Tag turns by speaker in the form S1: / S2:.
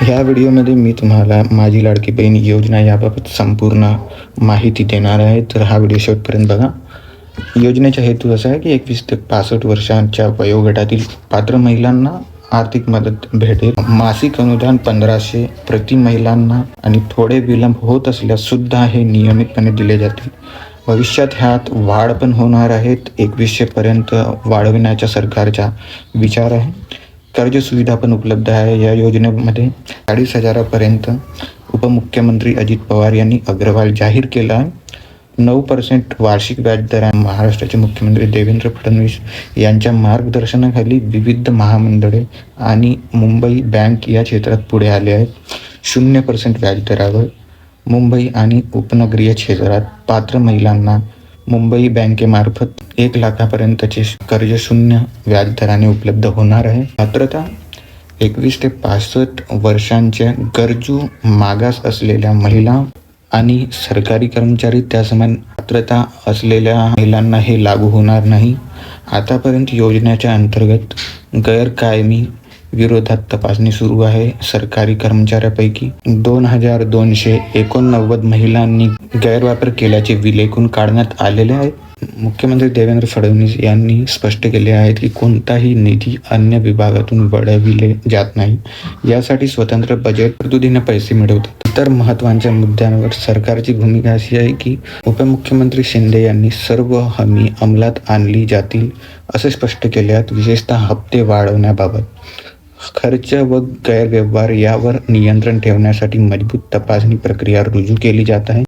S1: ह्या व्हिडिओमध्ये मी तुम्हाला माझी लाडकी बहीण योजना याबाबत संपूर्ण माहिती देणार आहे. तर हा व्हिडिओ शेवटपर्यंत बघा. योजनेचा हेतू असा आहे की एकवीस ते पासष्ट वर्षांच्या वयोगटातील पात्र महिलांना आर्थिक मदत भेटेल. मासिक अनुदान पंधराशे प्रति महिलांना आणि थोडे विलंब होत असल्यास सुद्धा हे नियमितपणे दिले जातील. भविष्यात ह्यात वाढ पण होणार आहेत एकवीसशेपर्यंत वाढविण्याचा सरकारचा विचार आहे. कर्ज सुविधा पण उपलब्ध आहे. या योजनेमध्ये चाळीस हजारापर्यंत उपमुख्यमंत्री अजित पवार यांनी अग्रवाल जाहीर केला. आहे नऊ पर्सेंट वार्षिक व्याजदर आहे महाराष्ट्राचे मुख्यमंत्री देवेंद्र फडणवीस यांच्या मार्गदर्शनाखाली विविध महामंडळे आणि मुंबई बँक या क्षेत्रात पुढे आले आहेत. शून्य पर्सेंट व्याजदरावर मुंबई आणि उपनगरीय क्षेत्रात पात्र महिलांना मुंबई बँकेमार्फत एक लाखापर्यंतचे कर्ज शून्य व्याजदराने उपलब्ध होणार आहे. पात्रता एकवीस ते पासष्ट वर्षांच्या गरजू मागास असलेल्या महिला आणि सरकारी कर्मचारी त्यासमान पात्रता असलेल्या महिलांना हे लागू होणार नाही. आतापर्यंत योजनेच्या अंतर्गत गैरकायमी विरोधात तपासणी सुरू आहे. सरकारी कर्मचाऱ्यापैकी दोन हजार दोनशे एकोणनव्वद महिलांनी गैरवापर केल्याचे विलेखून काढण्यात आलेले आहेत मुख्यमंत्री देवेंद्र फडणवीस यांनी स्पष्ट केले आहे की कोणताही निधी अन्य विभागातून वळविले जात नाही. यासाठी स्वतंत्र बजेट तरतुदीने पैसे मिळवतात. इतर महत्त्वाच्या मुद्द्यांवर सरकारची भूमिका अशी आहे की उपमुख्यमंत्री शिंदे यांनी सर्व हमी अंमलात आणली जातील असे स्पष्ट केले आहेत विशेषतः हप्ते वाढवण्याबाबत. खर्च व गैरव्यवहार यावर नियंत्रण ठेवण्यासाठी मजबूत तपासणी प्रक्रिया रुजू केली जात आहे.